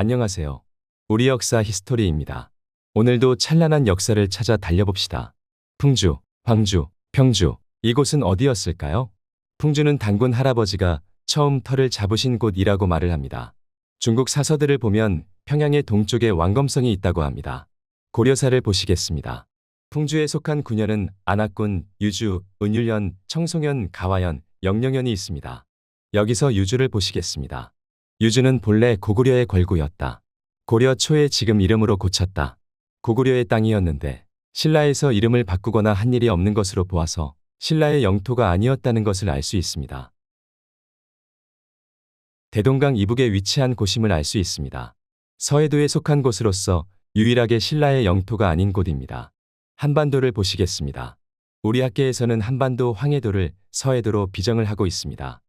안녕하세요. 우리 역사 히스토리입니다. 오늘도 찬란한 역사를 찾아 달려봅시다. 풍주, 황주, 평주, 이곳은 어디였을까요? 풍주는 단군 할아버지가 처음 터를 잡으신 곳이라고 말을 합니다. 중국 사서들을 보면 평양의 동쪽에 왕검성이 있다고 합니다. 고려사를 보시겠습니다. 풍주에 속한 군현은 안악군, 유주, 은율현, 청송현, 가화현, 영령현이 있습니다. 여기서 유주를 보시겠습니다. 유주는 본래 고구려의 궐구였다. 고려 초에 지금 이름으로 고쳤다. 고구려의 땅이었는데 신라에서 이름을 바꾸거나 한 일이 없는 것으로 보아서 신라의 영토가 아니었다는 것을 알 수 있습니다. 대동강 이북에 위치한 곳임을 알 수 있습니다. 서해도에 속한 곳으로서 유일하게 신라의 영토가 아닌 곳입니다. 한반도를 보시겠습니다. 우리 학계에서는 한반도 황해도를 서해도로 비정을 하고 있습니다.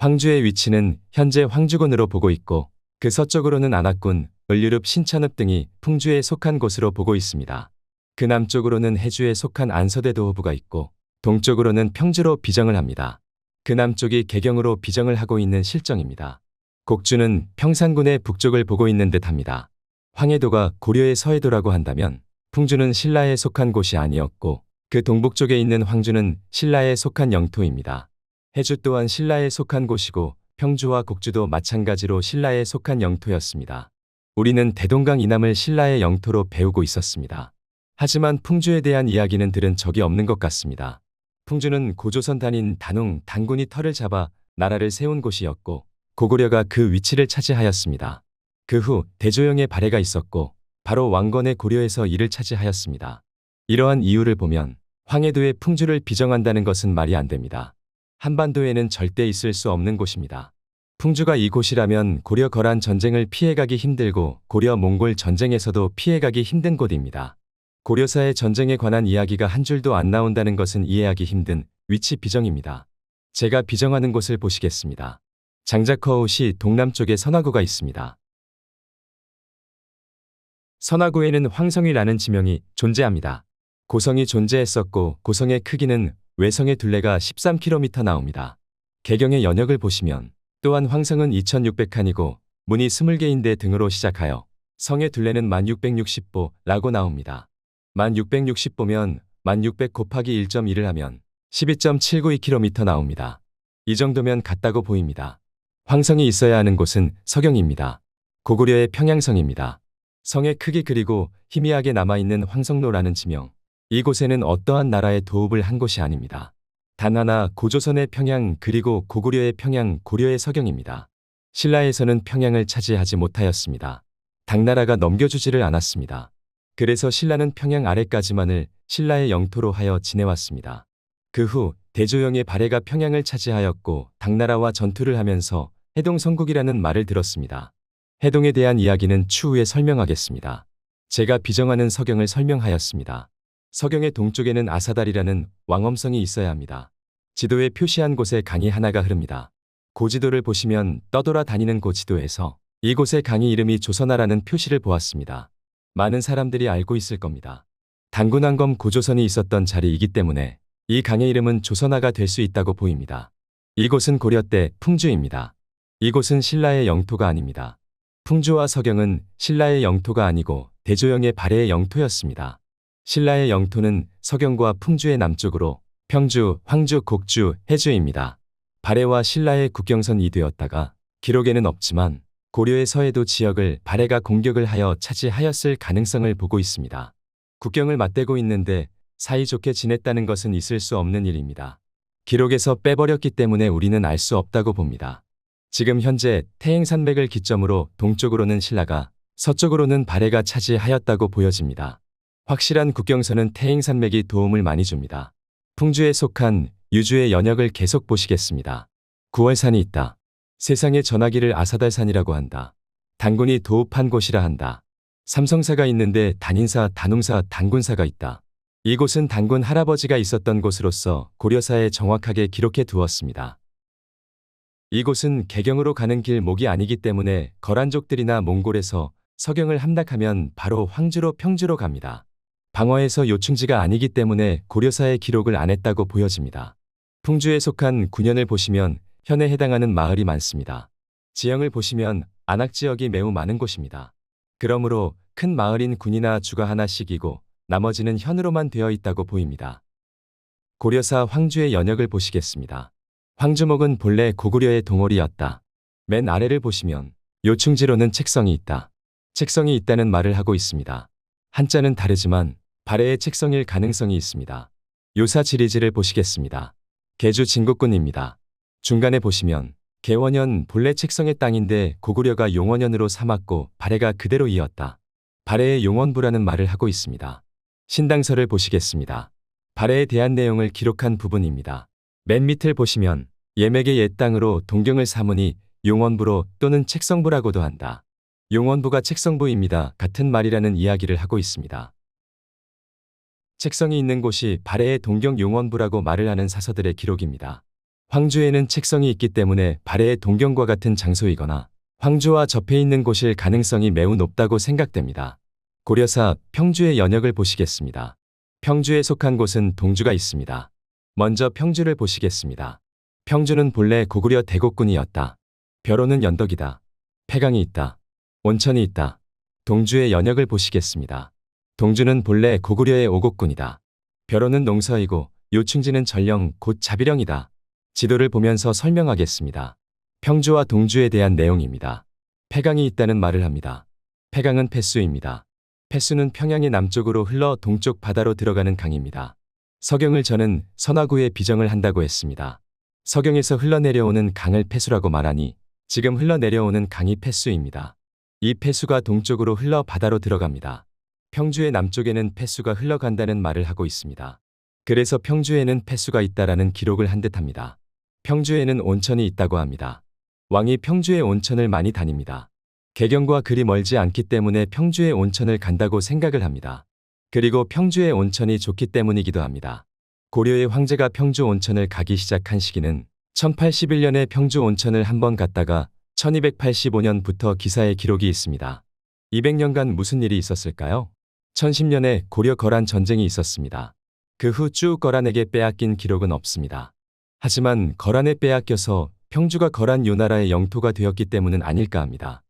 황주의 위치는 현재 황주군으로 보고 있고 그 서쪽으로는 안악군, 을유릅, 신천읍 등이 풍주에 속한 곳으로 보고 있습니다. 그 남쪽으로는 해주에 속한 안서대 도 호부가 있고 동쪽으로는 평주로 비정을 합니다. 그 남쪽이 개경으로 비정을 하고 있는 실정입니다. 곡주는 평산군의 북쪽을 보고 있는 듯합니다. 황해도가 고려의 서해도라고 한다면 풍주는 신라에 속한 곳이 아니었고 그 동북쪽에 있는 황주는 신라에 속한 영토입니다. 해주 또한 신라에 속한 곳이고 평주와 곡주도 마찬가지로 신라에 속한 영토였습니다. 우리는 대동강 이남을 신라의 영토로 배우고 있었습니다. 하지만 풍주에 대한 이야기는 들은 적이 없는 것 같습니다. 풍주는 고조선 단인 단웅, 단군이 털을 잡아 나라를 세운 곳이었고 고구려가 그 위치를 차지하였습니다. 그 후 대조영의 발해가 있었고 바로 왕건의 고려에서 이를 차지하였습니다. 이러한 이유를 보면 황해도의 풍주를 비정한다는 것은 말이 안 됩니다. 한반도에는 절대 있을 수 없는 곳입니다. 풍주가 이곳이라면 고려 거란 전쟁을 피해가기 힘들고 고려 몽골 전쟁에서도 피해가기 힘든 곳입니다. 고려사의 전쟁에 관한 이야기가 한 줄도 안 나온다는 것은 이해하기 힘든 위치 비정입니다. 제가 비정하는 곳을 보시겠습니다. 장자커웃이 동남쪽에 선화구가 있습니다. 선화구에는 황성이라는 지명이 존재합니다. 고성이 존재했었고 고성의 크기는 외성의 둘레가 13km 나옵니다. 개경의 연역을 보시면 또한 황성은 2600칸이고 문이 20개인데 등으로 시작하여 성의 둘레는 1660보라고 나옵니다. 1660보면 1600 곱하기 1.1을 하면 12.792km 나옵니다. 이 정도면 같다고 보입니다. 황성이 있어야 하는 곳은 서경입니다. 고구려의 평양성입니다. 성의 크기 그리고 희미하게 남아있는 황성로라는 지명. 이곳에는 어떠한 나라의 도읍을 한 곳이 아닙니다. 단 하나 고조선의 평양 그리고 고구려의 평양 고려의 서경입니다. 신라에서는 평양을 차지하지 못하였습니다. 당나라가 넘겨주지를 않았습니다. 그래서 신라는 평양 아래까지만을 신라의 영토로 하여 지내왔습니다. 그 후 대조영의 발해가 평양을 차지하였고 당나라와 전투를 하면서 해동성국이라는 말을 들었습니다. 해동에 대한 이야기는 추후에 설명하겠습니다. 제가 비정하는 서경을 설명하였습니다. 서경의 동쪽에는 아사달이라는 왕엄성이 있어야 합니다. 지도에 표시한 곳에 강이 하나가 흐릅니다. 고지도를 보시면 떠돌아 다니는 고지도에서 이곳의 강의 이름이 조선하라는 표시를 보았습니다. 많은 사람들이 알고 있을 겁니다. 단군왕검 고조선이 있었던 자리이기 때문에 이 강의 이름은 조선하가 될 수 있다고 보입니다. 이곳은 고려 때 풍주입니다. 이곳은 신라의 영토가 아닙니다. 풍주와 서경은 신라의 영토가 아니고 대조영의 발해의 영토였습니다. 신라의 영토는 서경과 풍주의 남쪽으로 평주, 황주, 곡주, 해주입니다. 발해와 신라의 국경선이 되었다가 기록에는 없지만 고려의 서해도 지역을 발해가 공격을 하여 차지하였을 가능성을 보고 있습니다. 국경을 맞대고 있는데 사이좋게 지냈다는 것은 있을 수 없는 일입니다. 기록에서 빼버렸기 때문에 우리는 알 수 없다고 봅니다. 지금 현재 태행산맥을 기점으로 동쪽으로는 신라가 서쪽으로는 발해가 차지하였다고 보여집니다. 확실한 국경선은 태행산맥이 도움을 많이 줍니다. 풍주에 속한 유주의 연역을 계속 보시겠습니다. 9월산이 있다. 세상의 전화기를 아사달산이라고 한다. 단군이 도읍한 곳이라 한다. 삼성사가 있는데 단인사, 단웅사, 단군사가 있다. 이곳은 단군 할아버지가 있었던 곳으로서 고려사에 정확하게 기록해 두었습니다. 이곳은 개경으로 가는 길목이 아니기 때문에 거란족들이나 몽골에서 서경을 함락하면 바로 황주로 평주로 갑니다. 방어에서 요충지가 아니기 때문에 고려사의 기록을 안 했다고 보여집니다. 풍주에 속한 군현을 보시면 현에 해당하는 마을이 많습니다. 지형을 보시면 안악 지역이 매우 많은 곳입니다. 그러므로 큰 마을인 군이나 주가 하나씩이고 나머지는 현으로만 되어 있다고 보입니다. 고려사 황주의 연역을 보시겠습니다. 황주목은 본래 고구려의 동홀이었다. 맨 아래를 보시면 요충지로는 책성이 있다. 책성이 있다는 말을 하고 있습니다. 한자는 다르지만 발해의 책성일 가능성이 있습니다. 요사 지리지를 보시겠습니다. 개주 진국군입니다. 중간에 보시면 개원현 본래 책성의 땅인데 고구려가 용원현으로 삼았고 발해가 그대로 이었다. 발해의 용원부라는 말을 하고 있습니다. 신당서를 보시겠습니다. 발해에 대한 내용을 기록한 부분입니다. 맨 밑을 보시면 예맥의 옛 땅으로 동경을 삼으니 용원부로 또는 책성부라고도 한다. 용원부가 책성부입니다. 같은 말이라는 이야기를 하고 있습니다. 책성이 있는 곳이 발해의 동경 용원부라고 말을 하는 사서들의 기록입니다. 황주에는 책성이 있기 때문에 발해의 동경과 같은 장소이거나 황주와 접해 있는 곳일 가능성이 매우 높다고 생각됩니다. 고려사 평주의 연역을 보시겠습니다. 평주에 속한 곳은 동주가 있습니다. 먼저 평주를 보시겠습니다. 평주는 본래 고구려 대곡군이었다. 벼로는 연덕이다. 폐강이 있다. 온천이 있다. 동주의 연역을 보시겠습니다. 동주는 본래 고구려의 오곡군이다. 벼로는 농서이고 요충지는 전령 곧 자비령이다. 지도를 보면서 설명하겠습니다. 평주와 동주에 대한 내용입니다. 폐강이 있다는 말을 합니다. 폐강은 폐수입니다. 폐수는 평양의 남쪽으로 흘러 동쪽 바다로 들어가는 강입니다. 서경을 저는 선화구에 비정을 한다고 했습니다. 서경에서 흘러내려오는 강을 폐수라고 말하니 지금 흘러내려오는 강이 폐수입니다. 이 폐수가 동쪽으로 흘러 바다로 들어갑니다. 평주의 남쪽에는 폐수가 흘러간다는 말을 하고 있습니다. 그래서 평주에는 폐수가 있다라는 기록을 한 듯합니다. 평주에는 온천이 있다고 합니다. 왕이 평주의 온천을 많이 다닙니다. 개경과 그리 멀지 않기 때문에 평주의 온천을 간다고 생각을 합니다. 그리고 평주의 온천이 좋기 때문이기도 합니다. 고려의 황제가 평주 온천을 가기 시작한 시기는 1081년에 평주 온천을 한 번 갔다가 1285년부터 기사의 기록이 있습니다. 200년간 무슨 일이 있었을까요? 1010년에 고려 거란 전쟁이 있었습니다. 그 후 쭉 거란에게 빼앗긴 기록은 없습니다. 하지만 거란에 빼앗겨서 평주가 거란 요나라의 영토가 되었기 때문은 아닐까 합니다.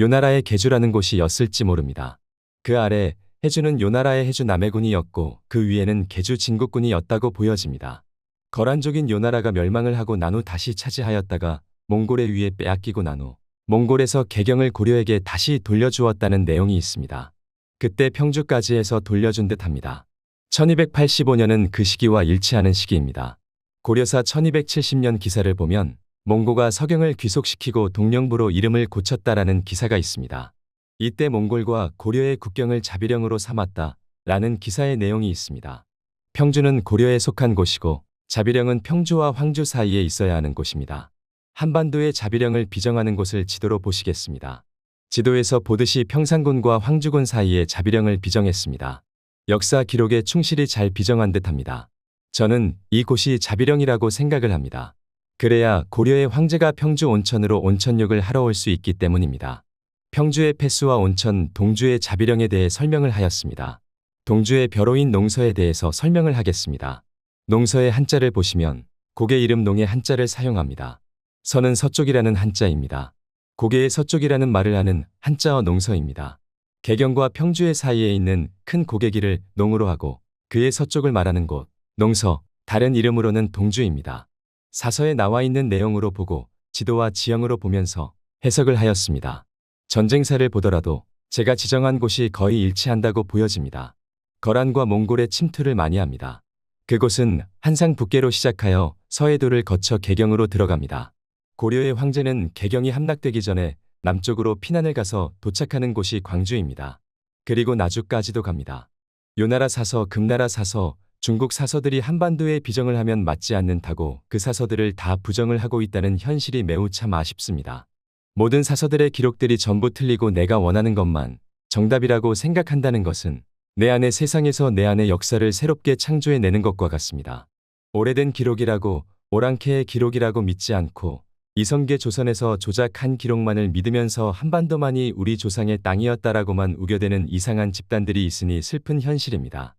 요나라의 개주라는 곳이었을지 모릅니다. 그 아래 해주는 요나라의 해주 남해군이었고 그 위에는 개주 진국군이었다고 보여집니다. 거란족인 요나라가 멸망을 하고 난 후 다시 차지하였다가 몽골의 위에 빼앗기고 난 후 몽골에서 개경을 고려에게 다시 돌려주었다는 내용이 있습니다. 그때 평주까지 해서 돌려준 듯 합니다. 1285년은 그 시기와 일치하는 시기입니다. 고려사 1270년 기사를 보면 몽고가 서경을 귀속시키고 동령부로 이름을 고쳤다라는 기사가 있습니다. 이때 몽골과 고려의 국경을 자비령으로 삼았다 라는 기사의 내용이 있습니다. 평주는 고려에 속한 곳이고 자비령은 평주와 황주 사이에 있어야 하는 곳입니다. 한반도의 자비령을 비정하는 곳을 지도로 보시겠습니다. 지도에서 보듯이 평상군과 황주군 사이에 자비령을 비정했습니다. 역사 기록에 충실히 잘 비정한 듯합니다. 저는 이곳이 자비령이라고 생각을 합니다. 그래야 고려의 황제가 평주 온천으로 온천욕을 하러 올 수 있기 때문입니다. 평주의 폐수와 온천, 동주의 자비령에 대해 설명을 하였습니다. 동주의 벼로인 농서에 대해서 설명을 하겠습니다. 농서의 한자를 보시면 고개 이름 농의 한자를 사용합니다. 서는 서쪽이라는 한자입니다. 고개의 서쪽이라는 말을 하는 한자어 농서입니다. 개경과 평주의 사이에 있는 큰 고개길을 농으로 하고 그의 서쪽을 말하는 곳, 농서, 다른 이름으로는 동주입니다. 사서에 나와 있는 내용으로 보고 지도와 지형으로 보면서 해석을 하였습니다. 전쟁사를 보더라도 제가 지정한 곳이 거의 일치한다고 보여집니다. 거란과 몽골의 침투를 많이 합니다. 그곳은 한상 북계로 시작하여 서해도를 거쳐 개경으로 들어갑니다. 고려의 황제는 개경이 함락되기 전에 남쪽으로 피난을 가서 도착하는 곳이 광주입니다. 그리고 나주까지도 갑니다. 요나라 사서, 금나라 사서, 중국 사서들이 한반도에 비정을 하면 맞지 않는다고 그 사서들을 다 부정을 하고 있다는 현실이 매우 참 아쉽습니다. 모든 사서들의 기록들이 전부 틀리고 내가 원하는 것만 정답이라고 생각한다는 것은 내 안의 세상에서 내 안의 역사를 새롭게 창조해내는 것과 같습니다. 오래된 기록이라고 오랑캐의 기록이라고 믿지 않고 이성계 조선에서 조작한 기록만을 믿으면서 한반도만이 우리 조상의 땅이었다라고만 우겨대는 이상한 집단들이 있으니 슬픈 현실입니다.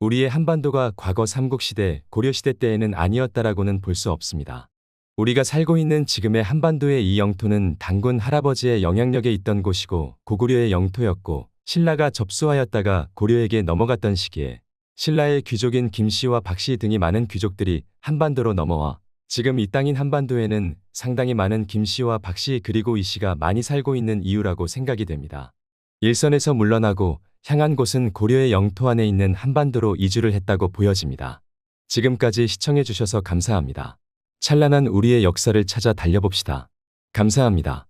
우리의 한반도가 과거 삼국시대, 고려시대 때에는 아니었다라고는 볼 수 없습니다. 우리가 살고 있는 지금의 한반도의 이 영토는 단군 할아버지의 영향력에 있던 곳이고 고구려의 영토였고 신라가 접수하였다가 고려에게 넘어갔던 시기에 신라의 귀족인 김씨와 박씨 등이 많은 귀족들이 한반도로 넘어와 지금 이 땅인 한반도에는 상당히 많은 김 씨와 박 씨 그리고 이 씨가 많이 살고 있는 이유라고 생각이 됩니다. 일선에서 물러나고 향한 곳은 고려의 영토 안에 있는 한반도로 이주를 했다고 보여집니다. 지금까지 시청해 주셔서 감사합니다. 찬란한 우리의 역사를 찾아 달려봅시다. 감사합니다.